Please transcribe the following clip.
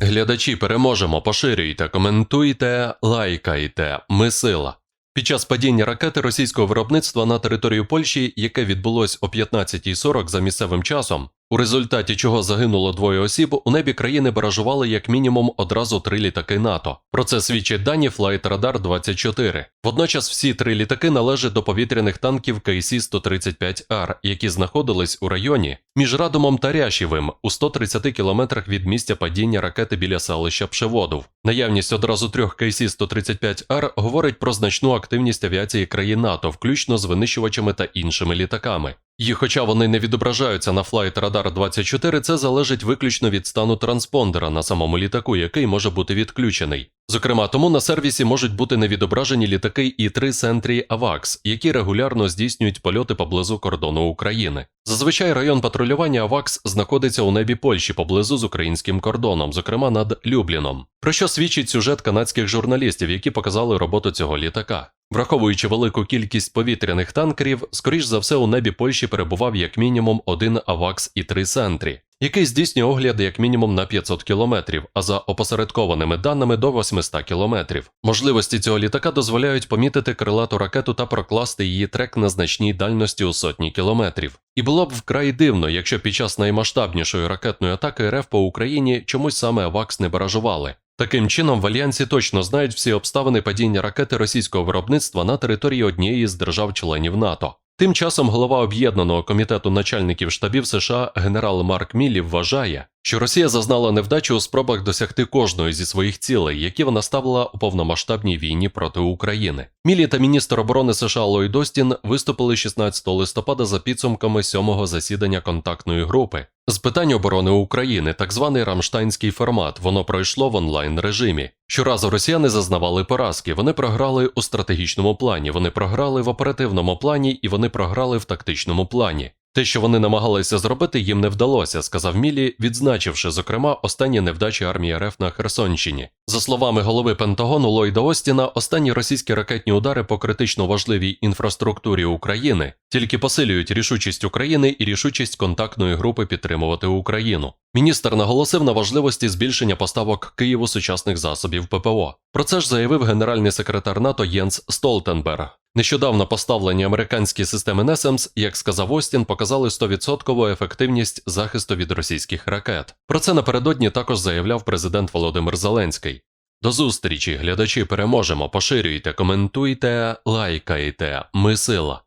глядачі, переможемо, поширюйте, коментуйте, лайкайте. Ми сила. Під час падіння ракети російського виробництва на територію Польщі, яке відбулось о 15.40 за місцевим часом, у результаті чого загинуло двоє осіб, у небі країни баражували як мінімум одразу три літаки НАТО. Про це свідчать дані Flight Radar 24. Водночас всі три літаки належать до повітряних танків КСі-135Р, які знаходились у районі між Радомом та Ряшівим у 130 кілометрах від місця падіння ракети біля селища Пшеводов. Наявність одразу трьох КСі-135Р говорить про значну активність авіації країн НАТО, включно з винищувачами та іншими літаками. І хоча вони не відображаються на Flight Radar 24, це залежить виключно від стану транспондера на самому літаку, який може бути відключений. Зокрема, тому на сервісі можуть бути невідображені літаки і 3 Сентрі AVAX, які регулярно здійснюють польоти поблизу кордону України. Зазвичай район патрулювання AVAX знаходиться у небі Польщі поблизу з українським кордоном, зокрема над Любліном. Про що свідчить сюжет канадських журналістів, які показали роботу цього літака. Враховуючи велику кількість повітряних танкерів, скоріш за все у небі Польщі перебував як мінімум один AVAX і три Сентрі, який здійснює огляди як мінімум на 500 кілометрів, а за опосередкованими даними до 800 кілометрів. Можливості цього літака дозволяють помітити крилату ракету та прокласти її трек на значній дальності у сотні кілометрів. І було б вкрай дивно, якщо під час наймасштабнішої ракетної атаки РФ по Україні чомусь саме АВАКС не баражували. Таким чином, в альянсі точно знають всі обставини падіння ракети російського виробництва на території однієї з держав-членів НАТО. Тим часом голова об'єднаного комітету начальників штабів США генерал Марк Міллі вважає, що Росія зазнала невдачу у спробах досягти кожної зі своїх цілей, які вона ставила у повномасштабній війні проти України. Міллі та міністр оборони США Ллойд Остін виступили 16 листопада за підсумками сьомого засідання контактної групи. З питань оборони України, так званий рамштайнський формат, воно пройшло в онлайн режимі. Щоразу росіяни зазнавали поразки. Вони програли у стратегічному плані, вони програли в оперативному плані і вони програли в тактичному плані. Те, що вони намагалися зробити, їм не вдалося, сказав Мілі, відзначивши, зокрема, останні невдачі армії РФ на Херсонщині. За словами голови Пентагону Ллойда Остіна, останні російські ракетні удари по критично важливій інфраструктурі України тільки посилюють рішучість України і рішучість контактної групи підтримувати Україну. Міністр наголосив на важливості збільшення поставок Києву сучасних засобів ППО. Про це ж заявив генеральний секретар НАТО Єнс Столтенберг. Нещодавно поставлені американські системи NASAMS, як сказав Остін, показали 100% ефективність захисту від російських ракет. Про це напередодні також заявляв президент Володимир Зеленський. До зустрічі, глядачі, переможемо. Поширюйте, коментуйте, лайкайте. Ми сила.